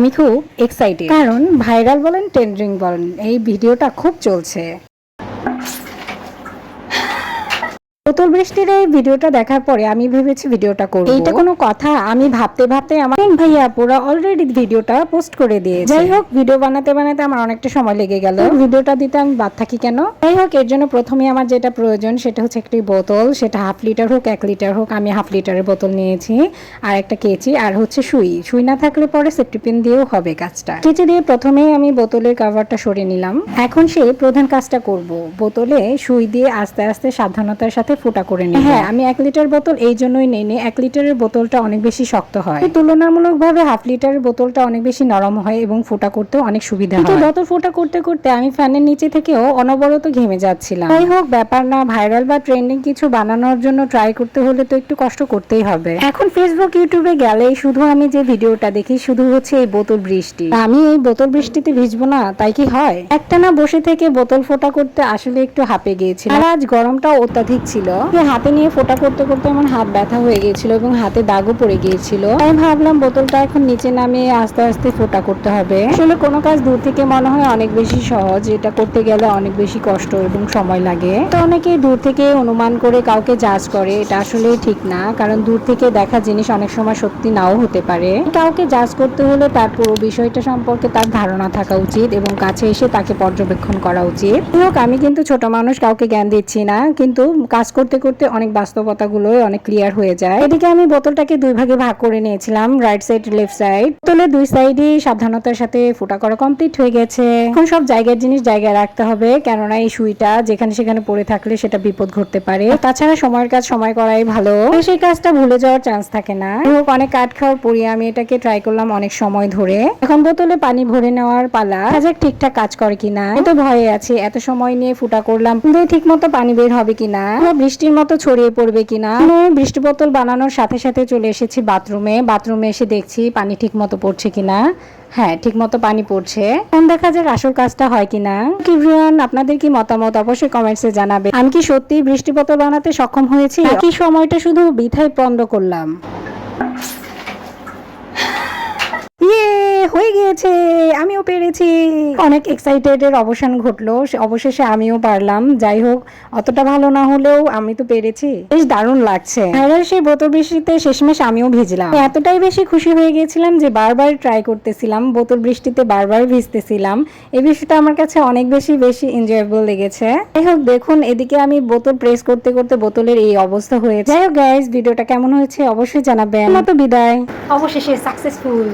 আমি খুব এক্সাইটেড কারণ ভাইরাল বলেন ট্রেন্ডিং বলেন এই ভিডিওটা খুব চলছে। বোতল বৃষ্টির এই ভিডিওটা দেখার পরে আমি ভেবেছি ভিডিওটা করব। এইটা কোনো কথা আমি ভাবতে ভাবতে আমার ভাইয়া পুরো অলরেডি ভিডিওটা পোস্ট করে দিয়েছে। যাই হোক ভিডিও বানাতে বানাতে আমার অনেকটা সময় লেগে গেল। ভিডিওটা দিতে আমি বাদ থাকি কেন? যাই হোক এর জন্য প্রথমে আমার যেটা প্রয়োজন সেটা হচ্ছে একটি বোতল। সেটা হাফ লিটার হোক এক লিটার হোক আমি হাফ লিটারের বোতল নিয়েছি। আর একটা কেচি আর হচ্ছে সুই। সুই না থাকলে পরে সেফটিপিন দিয়েও হবে কাজটা। কেচি দিয়ে প্রথমেই আমি বোতলের কাভারটা সরিয়ে নিলাম। এখন সে প্রধান কাজটা করব। বোতলে সুই দিয়ে আস্তে আস্তে সাবধানতার সাথে ফুটা করে নিই হ্যাঁ আমি এক লিটার বোতল এই জন্যই নেই নি এক লিটারের বোতলটা অনেক বেশি শক্ত হয়। তুলনামূলকভাবে হাফ লিটারের বোতলটা অনেক বেশি নরম হয় এবং ফুটা করতেও অনেক সুবিধা হয়। বোতল ফুটা করতে করতে আমি ফ্যানের নিচে থেকেও অনবরত ঘেমে যাচ্ছিলাম। যাই হোক ব্যাপার না ভাইরাল বা ট্রেন্ডিং কিছু বানানোর জন্য ট্রাই করতে হলে তো একটু কষ্ট করতেই হবে। এখন ফেসবুক ইউটিউবে গেলেই শুধু আমি যে ভিডিওটা দেখি শুধু হচ্ছে এই বোতল বৃষ্টি। আমি এই বোতল বৃষ্টিতে ভিজবো না তাই কি হয়? একটা না বসে থেকে বোতল ফোটা করতে আসলে একটু হাঁপে গিয়েছিল আর আজ গরমটাও অত্যাধিক ছিল। হাতে নিয়ে ফোটা করতে করতে আমার হাত ব্যথা হয়ে গিয়েছিল এবং হাতে দাগও পড়ে গিয়েছিল। তাই ভাবলাম বোতলটা এখন নিচে নামিয়ে আস্তে আস্তে ফোটা করতে হবে। আসলে কোনো কাজ দূর থেকে মনে হয় অনেক বেশি সহজ। এটা করতে গেলে অনেক বেশি কষ্ট এবং সময় লাগে। তো অনেকেই দূর থেকে অনুমান করে কাউকে জাজ করে। এটা আসলে ঠিক না, কারণ দূর থেকে দেখা জিনিস অনেক সময় সত্যি নাও হতে পারে। কাউকে জাজ করতে হলে তার পুরো বিষয়টা সম্পর্কে তার ধারণা থাকা উচিত এবং কাছে এসে তাকে পর্যবেক্ষণ করা উচিত। হোক, আমি কিন্তু ছোট মানুষ, কাউকে জ্ঞান দিচ্ছি না। কিন্তু কাজ করতে করতে অনেক বাস্তবতাগুলো অনেক ক্লিয়ার হয়ে যায়। এদিকে আমি বোতলটাকে দুই ভাগে ভাগ করে নিয়েছিলাম রাইট সাইড লেফট সাইড বোতলে দুই সাইডই সাবধানতার সাথে ফুটা করা কমপ্লিট হয়ে গেছে। এখন সব জায়গার জিনিস জায়গায় রাখতে হবে, কেননা এই সুইটা যেখানে সেখানে পড়ে থাকলে সেটা বিপদ ঘটতে পারে। তাছাড়া সময়ের কাজ, সময় করাই ভালো। সেই কাজটা ভুলে যাওয়ার চান্স থাকে না। হোক, অনেক কাঠ খাওয়ার পরে আমি এটাকে ট্রাই করলাম অনেক সময় ধরে। এখন বোতলে পানি ভরে নেওয়ার পালা। যাক ঠিকঠাক কাজ করে কিনা। আমি তো ভয়ে আছি, এত সময় নিয়ে ফুটা করলাম। ঠিক মতো পানি বের হবে কিনা? বৃষ্টির মতো ছড়িয়ে পড়বে কিনা? বৃষ্টি বোতল বানানোর সাথে সাথে চলে এসেছি বাথরুমে। বাথরুমে এসে দেখছি পানি ঠিক মতো পড়ছে কিনা। হ্যাঁ ঠিক মতো পানি পড়ছে। এখন দেখা যাক আসল কাজটা হয় কিনা। কিভিয়ান আপনাদের কি মতামত? অবশ্যই কমেন্টসে জানাবে আমি কি সত্যি বৃষ্টি বোতল বানাতে সক্ষম হয়েছি? নাকি সময়টা শুধু বৃথায় পন্ড করলাম? হয়ে গিয়েছে, আমিও পেরেছি। অনেক এক্সাইটেড এর অবসান ঘটলো অবশেষে আমিও পারলাম। যাই হোক, অতটা ভালো না হলেও আমি তো পেরেছি। বেশ দারুণ লাগছে। ভাইরাল সেই বোতল বৃষ্টিতে শেষমেশ আমিও ভিজলাম। এতটাই বেশি খুশি হয়ে গেছিলাম যে বারবার ট্রাই করতেছিলাম বোতল বৃষ্টিতে বারবার ভিজতেছিলাম। এই বিষয়টা আমার কাছে অনেক বেশি বেশি এনজয়েবল লেগেছে। যাই হোক, দেখুন, এদিকে আমি বোতল প্রেস করতে করতে বোতলের এই অবস্থা হয়েছে। যাই হোক গাইজ ভিডিওটা কেমন হয়েছে অবশ্যই জানাবেন। মতো বিদায়। অবশেষে সাকসেসফুল